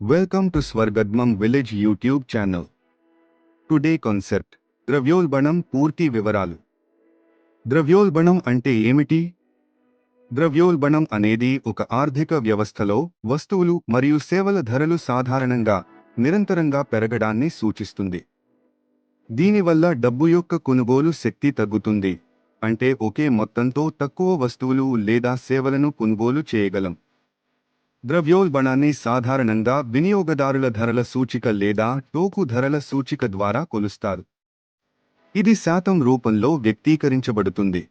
Welcome to Swargadmam Village YouTube channel. Today concept ద్రవ్యోల్బణం పూర్తి వివరాలు ద్రవ్యోల్బణం అంటే ఏమిటి ద్రవ్యోల్బణం అనేది ఒక ఆర్థిక వ్యవస్థలో వస్తువులు మరియు సేవల ధరలు సాధారణంగా నిరంతరంగా పెరగడాన్ని సూచిస్తుంది దీనివల్ల డబ్బు యొక్క కొనుగోలు శక్తి తగ్గుతుంది అంటే ఒకే మొత్తంతో తక్కువ వస్తువులు లేదా సేవలను కొనుగోలు చేయగలం ద్రవ్యోల్బణాన్ని సాధారణంగా వినియోగదారుల ధరల సూచిక లేదా టోకు ధరల సూచిక ద్వారా కొలుస్తారు. ఇది శాతం రూపంలో వ్యక్తీకరించబడుతుంది.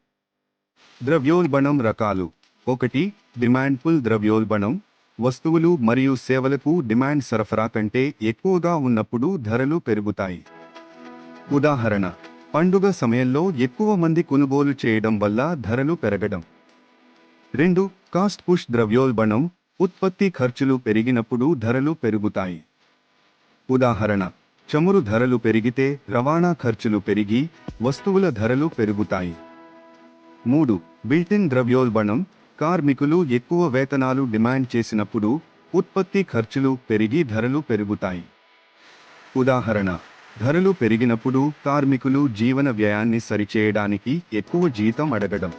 ద్రవ్యోల్బణం రకాలు. ఒకటి డిమాండ్ పుల్ ద్రవ్యోల్బణం. వస్తువులు మరియు సేవలకు డిమాండ్ సరఫరా కంటే ఎక్కువగా ఉన్నప్పుడు ధరలు పెరుగుతాయి. ఉదాహరణ పండుగ సమయంలో ఎక్కువ మంది కొనుగోలు చేయడం వల్ల ధరలు పెరగడం. రెండు కాస్ట్ పుష్ ద్రవ్యోల్బణం. ఉత్పత్తి ఖర్చులు పెరిగినప్పుడు ధరలు పెరుగుతాయి. ఉదాహరణ చమురు ధరలు పెరిగితే రవాణా ఖర్చులు పెరిగి వస్తువుల ధరలు పెరుగుతాయి. మూడు బిల్టిన్ ద్రవ్యోల్బణం కార్మికులు ఎక్కువ వేతనాలు డిమాండ్ చేసినప్పుడు ఉత్పత్తి ఖర్చులు పెరిగి ధరలు పెరుగుతాయి. ఉదాహరణ ధరలు పెరిగినప్పుడు కార్మికులు జీవన వ్యయాన్ని సరిచేయడానికి ఎక్కువ జీతం అడగడం.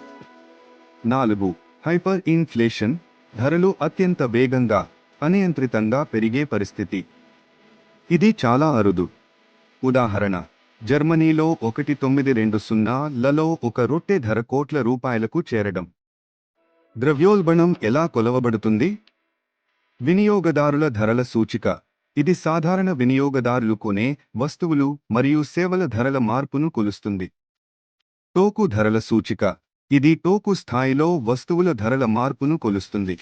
నాలుగు హైపర్ ఇన్ఫ్లేషన్ ధరలు అత్యంత వేగంగా అనియంత్రితంగా పెరిగే పరిస్థితి. ఇది చాలా అరుదు. ఉదాహరణ జర్మనీలో ఒకటి తొమ్మిది రెండు సున్నాలలో ఒక రొట్టె ధర కోట్ల రూపాయలకు చేరడం. ద్రవ్యోల్బణం ఎలా కొలవబడుతుంది? వినియోగదారుల ధరల సూచిక. ఇది సాధారణ వినియోగదారులు కొనే వస్తువులు మరియు సేవల ధరల మార్పును కొలుస్తుంది. టోకు ధరల సూచిక. ఇది టోకు స్థాయిలో వస్తువుల ధరల మార్పును కొలుస్తుంది.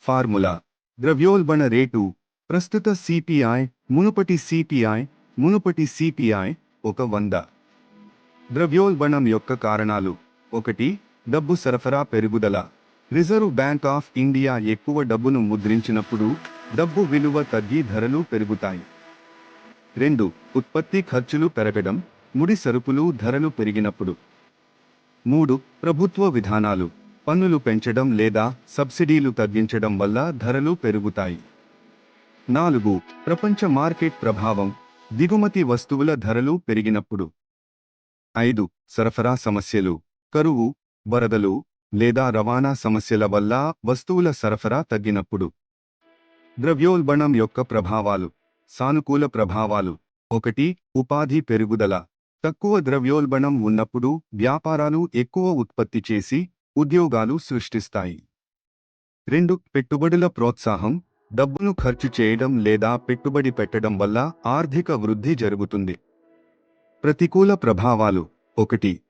ఫార్ములా. ద్రవ్యోల్బణ రేటు. ప్రస్తుత సిపిఐ మునుపటి సిపిఐ మునుపటి సిపిఐ ఒక వంద. ద్రవ్యోల్బణం యొక్క కారణాలు. ఒకటి డబ్బు సరఫరా పెరుగుదల. రిజర్వ్ బ్యాంక్ ఆఫ్ ఇండియా ఎక్కువ డబ్బును ముద్రించినప్పుడు డబ్బు విలువ తగ్గి ధరలు పెరుగుతాయి. రెండు ఉత్పత్తి ఖర్చులు పెరగడం. ముడి సరుకులు ధరలు పెరిగినప్పుడు. మూడు ప్రభుత్వ విధానాలు. పన్నులు పెంచడం లేదా సబ్సిడీలు తగ్గించడం వల్ల ధరలు పెరుగుతాయి. నాలుగు ప్రపంచ మార్కెట్ ప్రభావం. దిగుమతి వస్తువుల ధరలు పెరిగినప్పుడు. ఐదు సరఫరా సమస్యలు. కరువు వరదలు లేదా రవాణా సమస్యల వల్ల వస్తువుల సరఫరా తగ్గినప్పుడు. ద్రవ్యోల్బణం యొక్క ప్రభావాలు. సానుకూల ప్రభావాలు. ఒకటి ఉపాధి పెరుగుదల. తక్కువ ద్రవ్యోల్బణం ఉన్నప్పుడు వ్యాపారాలు ఎక్కువ ఉత్పత్తి చేసి ఉద్యోగాలు సృష్టిస్తాయి. రెండు పెట్టుబడుల ప్రోత్సాహం డబ్బును ఖర్చు చేయడం లేదా పెట్టుబడి పెట్టడం వల్ల ఆర్థిక వృద్ధి జరుగుతుంది. ప్రతికూల ప్రభావాలు ఒకటి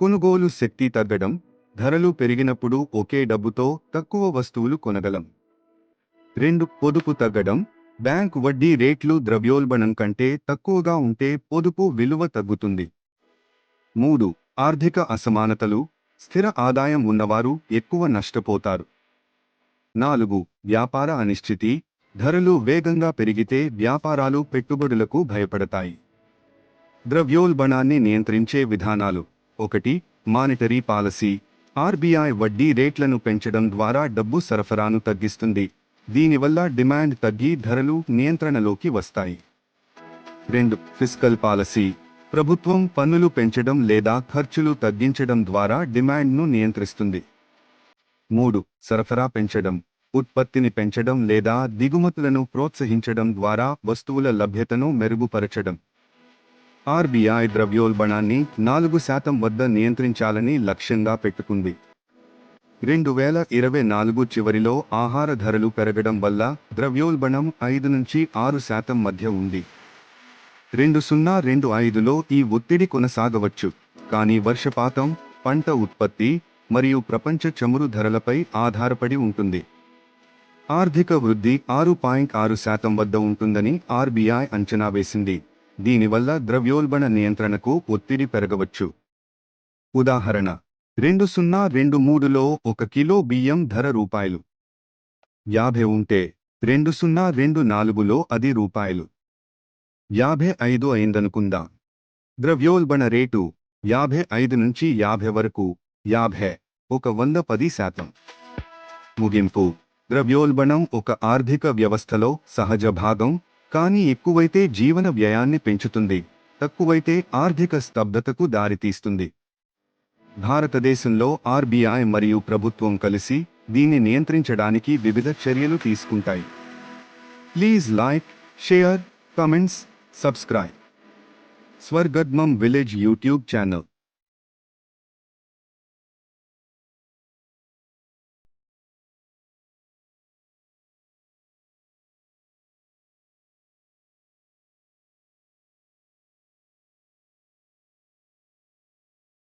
కొనుగోలు శక్తి తగ్గడం ధరలు పెరిగినప్పుడు ఒకే డబ్బుతో తక్కువ వస్తువులు కొనగలం. రెండు పొదుపు తగ్గడం బ్యాంక్ వడ్డీ రేట్లు ద్రవ్యోల్బణం కంటే తక్కువగా ఉంటే పొదుపు విలువ తగ్గుతుంది. మూడు ఆర్థిక అసమానతలు స్థిర ఆదాయం ఉన్నవారు ఎక్కువ నష్టపోతారు. నాలుగు వ్యాపార అనిశ్చితి ధరలు వేగంగా పెరిగితే వ్యాపారాలు పెట్టుబడులకు భయపడతాయి. ద్రవ్యోల్బణాన్ని నియంత్రించే విధానాలు. ఒకటి మానిటరీ పాలసీ ఆర్బీఐ వడ్డీ రేట్లను పెంచడం ద్వారా డబ్బు సరఫరాను తగ్గిస్తుంది. దీనివల్ల డిమాండ్ తగ్గి ధరలు నియంత్రణలోకి వస్తాయి. రెండు ఫిస్కల్ పాలసీ. ప్రభుత్వం పన్నులు పెంచడం లేదా ఖర్చులు తగ్గించడం ద్వారా డిమాండ్ను నియంత్రిస్తుంది. మూడు సరఫరా పెంచడం. ఉత్పత్తిని పెంచడం లేదా దిగుమతులను ప్రోత్సహించడం ద్వారా వస్తువుల లభ్యతను మెరుగుపరచడం. ఆర్బీఐ ద్రవ్యోల్బణాన్ని నాలుగు శాతం వద్ద నియంత్రించాలని లక్ష్యంగా పెట్టుకుంది. రెండు వేల ఇరవై నాలుగు చివరిలో ఆహార ధరలు పెరగడం వల్ల ద్రవ్యోల్బణం ఐదు నుంచి ఆరు శాతం మధ్య ఉంది. రెండు సున్నా రెండు ఐదులో ఈ ఒత్తిడి కొనసాగవచ్చు. కానీ వర్షపాతం పంట ఉత్పత్తి మరియు ప్రపంచ చమురు ధరలపై ఆధారపడి ఉంటుంది. ఆర్థిక వృద్ధి ఆరు పాయింట్ ఆరు శాతం వద్ద ఉంటుందని ఆర్బీఐ అంచనా వేసింది. దీనివల్ల ద్రవ్యోల్బణ నియంత్రణకు ఒత్తిడి పెరగవచ్చు. ఉదాహరణ రెండు సున్నా రెండు మూడులో ఒక కిలో బియ్యం ధర రూపాయలు. యాభై ఉంటే రెండు సున్నా రెండు నాలుగులో అది రూపాయలు. యాభై ఐదు అయిందనుకుందాం. ద్రవ్యోల్బణ రేటు యాభై ఐదు నుంచి యాభై వరకు యాభై ఒక వంద పది శాతం. ముగింపు ద్రవ్యోల్బణం ఒక ఆర్థిక వ్యవస్థలో సహజ భాగం కానీ ఎక్కువైతే జీవన వ్యయాన్ని పెంచుతుంది. తక్కువైతే ఆర్థిక స్తబ్దతకు దారితీస్తుంది. భారతదేశంలో ఆర్బీఐ మరియు ప్రభుత్వం కలిసి దీన్ని నియంత్రించడానికి వివిధ చర్యలు తీసుకుంటాయి. Please like share comments subscribe. Swargadmam village YouTube channel.